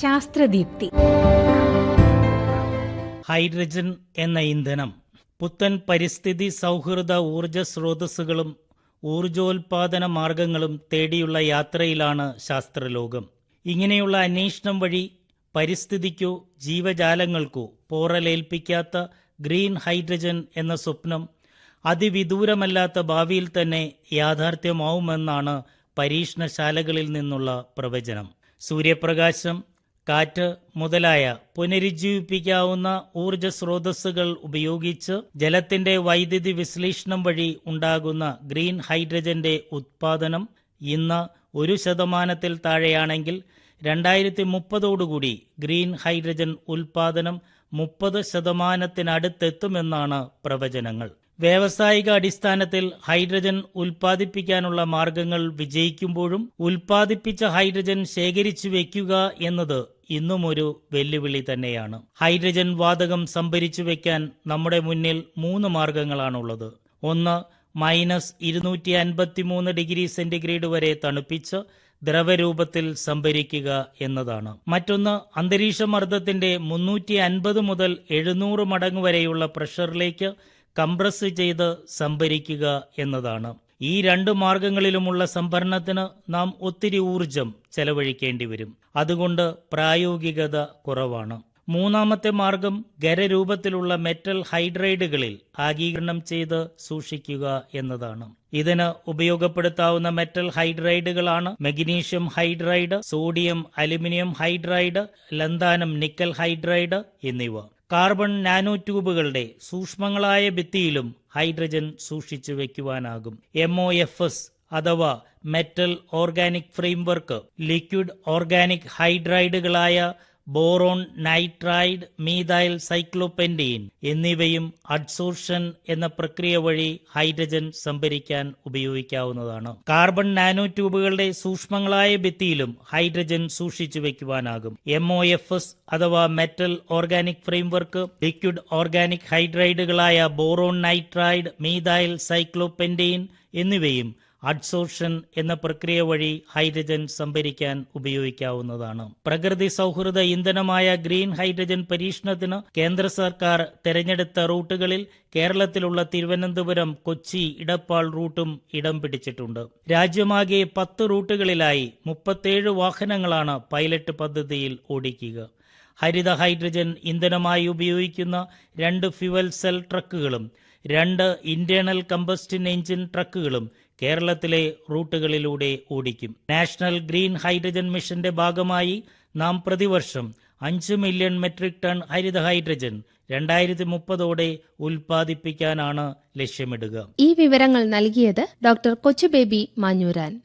ശാസ്ത്രദീപ്തി. Hydrogen എന്ന ഇന്ധനം പുത്തൻ പരിസ്ഥിതി സൗഹൃദ ഊർജ സ്രോതസ്സുകളും ഊർജോൽപാദന മാർഗങ്ങളും തേടിയുള്ള യാത്രയിലാണ് ശാസ്ത്രലോകം. ഇങ്ങനെയുള്ള അന്വേഷണം വഴി പരിസ്ഥിതിക്കോ ജീവജാലങ്ങൾക്കോ പോറലേൽപ്പിക്കാത്ത ഗ്രീൻ ഹൈഡ്രജൻ എന്ന സ്വപ്നം അതിവിദൂരമല്ലാത്ത ഭാവിയിൽ തന്നെ യാഥാർത്ഥ്യമാവുമെന്നാണ് പരീക്ഷണശാലകളിൽ നിന്നുള്ള പ്രവചനം. സൂര്യപ്രകാശം കാറ്റ് മുതലായ പുനരുജ്ജീവിപ്പിക്കാവുന്ന ഊർജ സ്രോതസ്സുകൾ ഉപയോഗിച്ച് ജലത്തിന്റെ വൈദ്യുതി വിശ്ലേഷണം വഴി ഉണ്ടാകുന്ന ഗ്രീൻ ഹൈഡ്രജന്റെ ഉത്പാദനം ഇന്ന് ഒരു ശതമാനത്തിൽ താഴെയാണെങ്കിൽ രണ്ടായിരത്തി മുപ്പതോടുകൂടി ഗ്രീൻ ഹൈഡ്രജൻ ഉൽപാദനം മുപ്പത് ശതമാനത്തിനടുത്തെത്തുമെന്നാണ് പ്രവചനങ്ങൾ. വ്യാവസായിക അടിസ്ഥാനത്തിൽ ഹൈഡ്രജൻ ഉൽപ്പാദിപ്പിക്കാനുള്ള മാർഗങ്ങൾ വിജയിക്കുമ്പോഴും ഉൽപ്പാദിപ്പിച്ച ഹൈഡ്രജൻ ശേഖരിച്ചു വയ്ക്കുക എന്നത് ഇന്നും ഒരു വെല്ലുവിളി തന്നെയാണ്. ഹൈഡ്രജൻ വാതകം സംഭരിച്ചു വയ്ക്കാൻ നമ്മുടെ മുന്നിൽ മൂന്ന് മാർഗങ്ങളാണുള്ളത്. ഒന്ന് മൈനസ് ഇരുന്നൂറ്റി അൻപത്തിമൂന്ന് ഡിഗ്രി സെന്റിഗ്രേഡ് വരെ തണുപ്പിച്ച് ദ്രവരൂപത്തിൽ സംഭരിക്കുക എന്നതാണ്. മറ്റൊന്ന് അന്തരീക്ഷ മർദ്ദത്തിന്റെ മുന്നൂറ്റി അൻപത് മുതൽ എഴുന്നൂറ് മടങ്ങ് വരെയുള്ള പ്രഷറിലേക്ക് കംപ്രസ് ചെയ്ത് സംഭരിക്കുക എന്നതാണ്. ഈ രണ്ട് മാർഗങ്ങളിലുമുള്ള സംഭരണത്തിന് നാം ഒത്തിരി ഊർജം ചെലവഴിക്കേണ്ടി വരും. അതുകൊണ്ട് പ്രായോഗികത കുറവാണ്. മൂന്നാമത്തെ മാർഗം ഖരരൂപത്തിലുള്ള മെറ്റൽ ഹൈഡ്രൈഡുകളിൽ ആഗീകരണം ചെയ്ത് സൂക്ഷിക്കുക എന്നതാണ്. ഇതിന് ഉപയോഗപ്പെടുത്താവുന്ന metal ഹൈഡ്രൈഡുകളാണ് magnesium hydride sodium aluminium hydride lanthanum nickel hydride എന്നിവ. കാർബൺ നാനോ ട്യൂബുകളുടെ സൂക്ഷ്മങ്ങളായ ഭിത്തിയിലും ഹൈഡ്രജൻ സൂക്ഷിച്ചു വയ്ക്കുവാനാകും എം ഒ എഫ് എസ് അഥവാ metal organic framework liquid organic ഹൈഡ്രൈഡുകളായ boron nitride methyl cyclopentadiene എന്നിവയും അഡ്സോർഷൻ എന്ന പ്രക്രിയ വഴി ഹൈഡ്രജൻ സംഭരിക്കാൻ ഉപയോഗിക്കാവുന്നതാണ്. കാർബൺ നാനോ ട്യൂബുകളുടെ സൂക്ഷ്മങ്ങളായ ഭിത്തിയിലും ഹൈഡ്രജൻ സൂക്ഷിച്ചു വയ്ക്കുവാനാകും. എം ഒ എഫ് എസ് അഥവാ metal organic framework liquid organic ഹൈഡ്രൈഡുകളായ boron nitride methyl cyclopentadiene എന്നിവയും അഡ്സോർഷൻ എന്ന പ്രക്രിയ വഴി ഹൈഡ്രജൻ സംഭരിക്കാൻ ഉപയോഗിക്കാവുന്നതാണ്. പ്രകൃതി സൗഹൃദ ഇന്ധനമായ ഗ്രീൻ ഹൈഡ്രജൻ പരീക്ഷണത്തിന് കേന്ദ്ര സർക്കാർ തെരഞ്ഞെടുത്ത റൂട്ടുകളിൽ കേരളത്തിലുള്ള തിരുവനന്തപുരം കൊച്ചി ഇടപ്പാൾ റൂട്ടും ഇടം പിടിച്ചിട്ടുണ്ട്. രാജ്യമാകെ പത്ത് റൂട്ടുകളിലായി മുപ്പത്തേഴ് വാഹനങ്ങളാണ് പൈലറ്റ് പദ്ധതിയിൽ ഓടിക്കുക. ഹരിത ഹൈഡ്രജൻ ഇന്ധനമായി ഉപയോഗിക്കുന്ന രണ്ട് ഫ്യുവൽ സെൽ ട്രക്കുകളും രണ്ട് ഇന്റേണൽ കമ്പസ്റ്റിൻ എഞ്ചിൻ ട്രക്കുകളും കേരളത്തിലെ റൂട്ടുകളിലൂടെ ഓടിക്കും. നാഷണൽ ഗ്രീൻ ഹൈഡ്രജൻ മിഷന്റെ ഭാഗമായി നാം പ്രതിവർഷം അഞ്ച് മില്യൺ മെട്രിക് ടൺ ഹരിത ഹൈഡ്രജൻ രണ്ടായിരത്തി മുപ്പതോടെ ഉൽപ്പാദിപ്പിക്കാനാണ് ലക്ഷ്യമിടുക. ഈ വിവരങ്ങൾ നൽകിയത് ഡോക്ടർ കൊച്ചുബേബി മാഞ്ഞൂരാൻ.